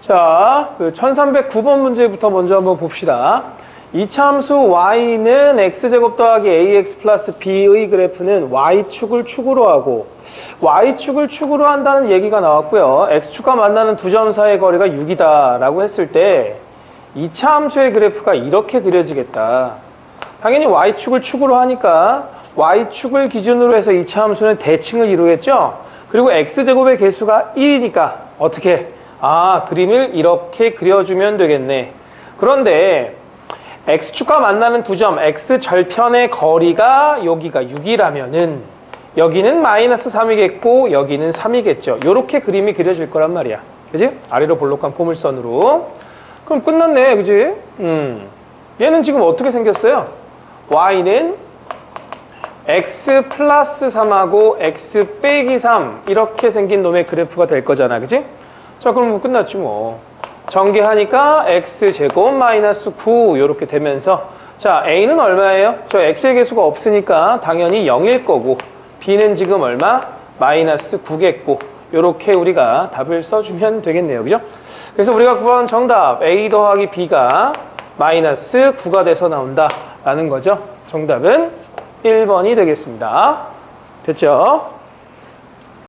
자, 그 1309번 문제부터 먼저 한번 봅시다. 이차함수 y는 x제곱 더하기 ax 플러스 b의 그래프는 y축을 축으로 하고 y축을 축으로 한다는 얘기가 나왔고요. x축과 만나는 두 점 사이의 거리가 6이다 라고 했을 때 이차함수의 그래프가 이렇게 그려지겠다. 당연히 y축을 축으로 하니까 y축을 기준으로 해서 이차함수는 대칭을 이루겠죠. 그리고 x제곱의 개수가 1이니까 어떻게? 아, 그림을 이렇게 그려주면 되겠네. 그런데 x축과 만나는 두 점, x절편의 거리가 여기가 6이라면은 여기는 마이너스 3이겠고 여기는 3이겠죠. 이렇게 그림이 그려질 거란 말이야. 그지? 아래로 볼록한 포물선으로. 그럼 끝났네. 그지? 음. 얘는 지금 어떻게 생겼어요? y는 x 플러스 3하고 x 빼기 3 이렇게 생긴 놈의 그래프가 될 거잖아. 그지? 자, 그럼 뭐 끝났지 뭐. 전개하니까 x제곱 마이너스 9 이렇게 되면서 자, a는 얼마예요? 저 x의 개수가 없으니까 당연히 0일 거고 b는 지금 얼마? 마이너스 9겠고 이렇게 우리가 답을 써주면 되겠네요. 그죠? 그래서 우리가 구한 정답 a 더하기 b가 마이너스 9가 돼서 나온다라는 거죠. 정답은 1번이 되겠습니다. 됐죠?